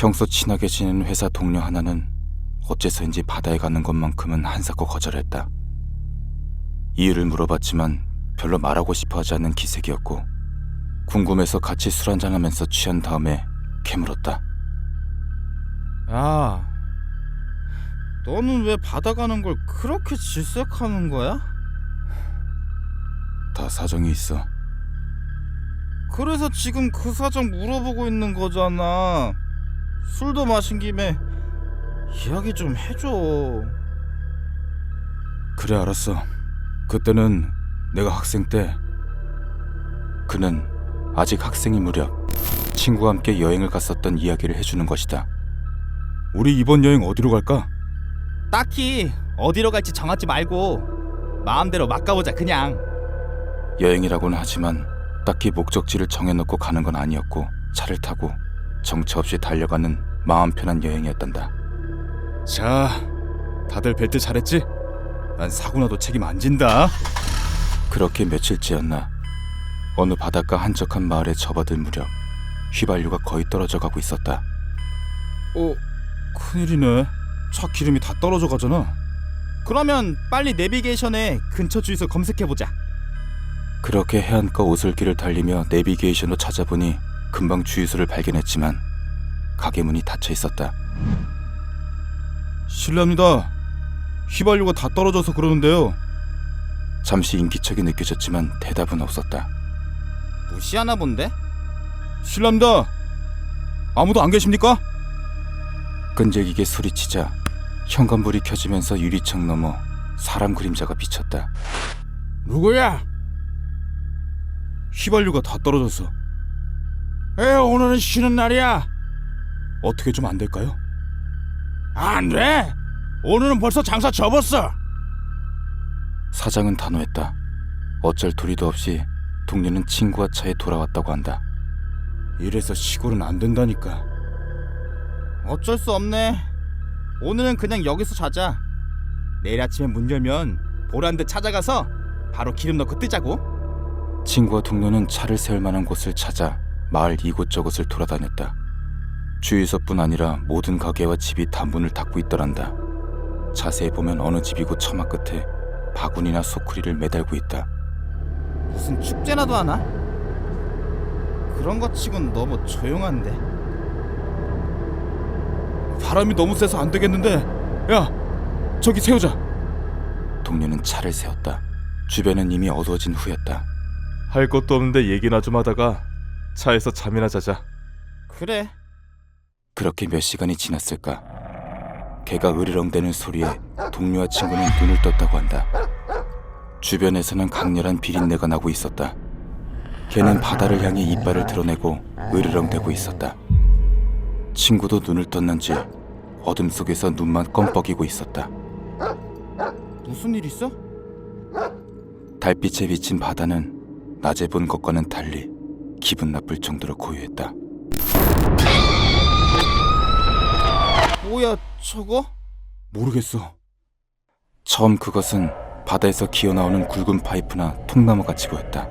평소 친하게 지내는 회사 동료 하나는 어째서인지 바다에 가는 것만큼은 한사코 거절했다. 이유를 물어봤지만 별로 말하고 싶어 하지 않는 기색이었고 궁금해서 같이 술 한잔하면서 취한 다음에 캐물었다. 야, 너는 왜 바다 가는 걸 그렇게 질색하는 거야? 다 사정이 있어. 그래서 지금 그 사정 물어보고 있는 거잖아. 술도 마신 김에 이야기 좀 해줘. 그래 알았어. 그때는 내가 학생 때 그는 아직 학생인 무렵 친구와 함께 여행을 갔었던 이야기를 해주는 것이다. 우리 이번 여행 어디로 갈까? 딱히 어디로 갈지 정하지 말고 마음대로 막 가보자 그냥. 여행이라고는 하지만 딱히 목적지를 정해놓고 가는 건 아니었고 차를 타고 정처 없이 달려가는 마음 편한 여행이었단다. 자, 다들 벨트 잘했지? 난 사고 나도 책임 안 진다. 그렇게 며칠째였나 어느 바닷가 한적한 마을에 접어들 무렵 휘발유가 거의 떨어져 가고 있었다. 어, 큰일이네. 차 기름이 다 떨어져 가잖아. 그러면 빨리 내비게이션에 근처 주유소 검색해 보자. 그렇게 해안가 오솔길을 달리며 내비게이션으로 찾아보니 금방 주유소를 발견했지만 가게 문이 닫혀 있었다. 실례합니다. 휘발유가 다 떨어져서 그러는데요. 잠시 인기척이 느껴졌지만 대답은 없었다. 무시하나 본데? 실례합니다. 아무도 안 계십니까? 끈질기게 소리치자 현관불이 켜지면서 유리창 너머 사람 그림자가 비쳤다. 누구야? 휘발유가 다 떨어졌어. 에 오늘은 쉬는 날이야. 어떻게 좀 안 될까요? 안 돼. 오늘은 벌써 장사 접었어. 사장은 단호했다. 어쩔 도리도 없이 동료는 친구와 차에 돌아왔다고 한다. 이래서 시골은 안 된다니까. 어쩔 수 없네. 오늘은 그냥 여기서 자자. 내일 아침에 문 열면 보란 듯 찾아가서 바로 기름 넣고 뜨자고. 친구와 동료는 차를 세울 만한 곳을 찾아 마을 이곳저곳을 돌아다녔다. 주유소뿐 아니라 모든 가게와 집이 다 문을 닫고 있더란다. 자세히 보면 어느 집이고 처마 끝에 바구니나 소쿠리를 매달고 있다. 무슨 축제나도 하나? 그런 것 치곤 너무 조용한데. 바람이 너무 세서 안 되겠는데. 야, 저기 세우자. 동료는 차를 세웠다. 주변은 이미 어두워진 후였다. 할 것도 없는데 얘기나 좀 하다가 차에서 잠이나 자자. 그래. 그렇게 몇 시간이 지났을까? 개가 으르렁대는 소리에 동료와 친구는 눈을 떴다고 한다. 주변에서는 강렬한 비린내가 나고 있었다. 개는 바다를 향해 이빨을 드러내고 으르렁대고 있었다. 친구도 눈을 떴는지 어둠 속에서 눈만 껌뻑이고 있었다. 무슨 일 있어? 달빛에 비친 바다는 낮에 본 것과는 달리 기분 나쁠 정도로 고요했다. 뭐야 저거? 모르겠어. 처음 그것은 바다에서 기어나오는 굵은 파이프나 통나무 같이 보였다.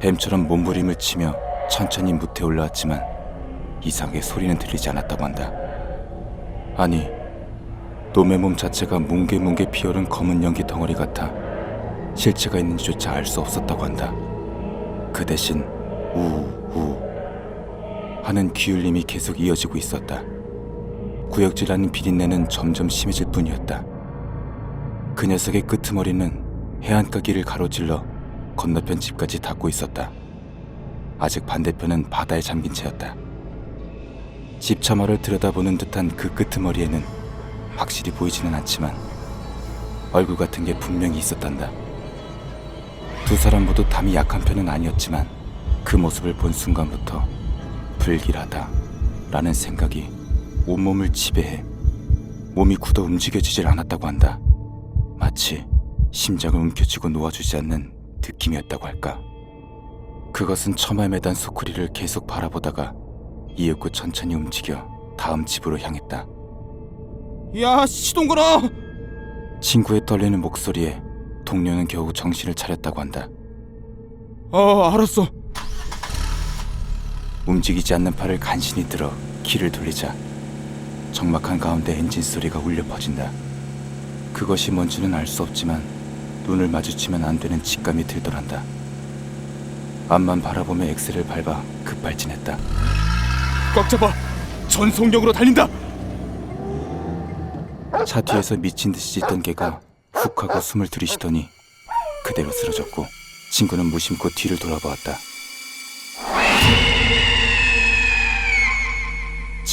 뱀처럼 몸부림을 치며 천천히 무태 올라왔지만 이상하게 소리는 들리지 않았다고 한다. 아니, 놈의 몸 자체가 뭉게뭉게 피어른 검은 연기 덩어리 같아 실체가 있는지조차 알 수 없었다고 한다. 그 대신 우우 하는 귀울림이 계속 이어지고 있었다. 구역질하는 비린내는 점점 심해질 뿐이었다. 그 녀석의 끄트머리는 해안가 길을 가로질러 건너편 집까지 닿고 있었다. 아직 반대편은 바다에 잠긴 채였다. 집 처마를 들여다보는 듯한 그 끄트머리에는 확실히 보이지는 않지만 얼굴 같은 게 분명히 있었단다. 두 사람 모두 담이 약한 편은 아니었지만 그 모습을 본 순간부터 불길하다 라는 생각이 온몸을 지배해 몸이 굳어 움직여지질 않았다고 한다. 마치 심장을 움켜쥐고 놓아주지 않는 느낌이었다고 할까. 그것은 처마에 매단 소쿠리를 계속 바라보다가 이윽고 천천히 움직여 다음 집으로 향했다. 야 시동 걸어. 친구의 떨리는 목소리에 동료는 겨우 정신을 차렸다고 한다. 어 알았어. 움직이지 않는 팔을 간신히 들어 키를 돌리자 적막한 가운데 엔진 소리가 울려 퍼진다. 그것이 뭔지는 알 수 없지만 눈을 마주치면 안 되는 직감이 들더란다. 앞만 바라보며 엑셀을 밟아 급발진했다. 꽉 잡아. 전속력으로 달린다. 차 뒤에서 미친 듯이 짖던 개가 훅 하고 숨을 들이쉬더니 그대로 쓰러졌고 친구는 무심코 뒤를 돌아보았다.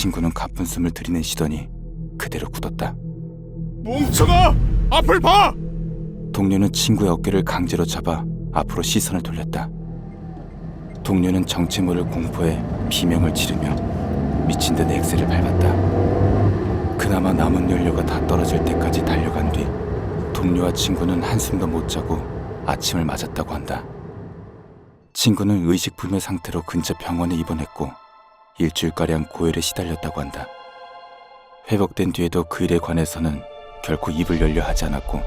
친구는 가쁜 숨을 들이내쉬더니 그대로 굳었다. 뭉쳐가 앞을 봐. 동료는 친구의 어깨를 강제로 잡아 앞으로 시선을 돌렸다. 동료는 정체 모를 공포에 비명을 지르며 미친 듯 엑셀을 밟았다. 그나마 남은 연료가 다 떨어질 때까지 달려간 뒤 동료와 친구는 한숨도 못 자고 아침을 맞았다고 한다. 친구는 의식불명 상태로 근처 병원에 입원했고 일주일가량 고열에 시달렸다고 한다. 회복된 뒤에도 그 일에 관해서는 결코 입을 열려 하지 않았고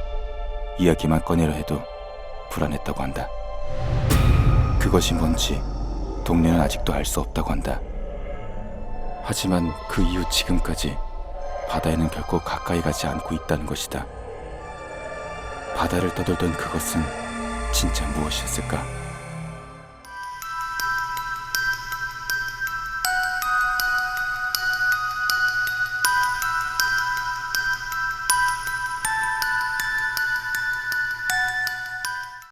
이야기만 꺼내려 해도 불안했다고 한다. 그것이 뭔지 동료는 아직도 알 수 없다고 한다. 하지만 그 이후 지금까지 바다에는 결코 가까이 가지 않고 있다는 것이다. 바다를 떠돌던 그것은 진짜 무엇이었을까?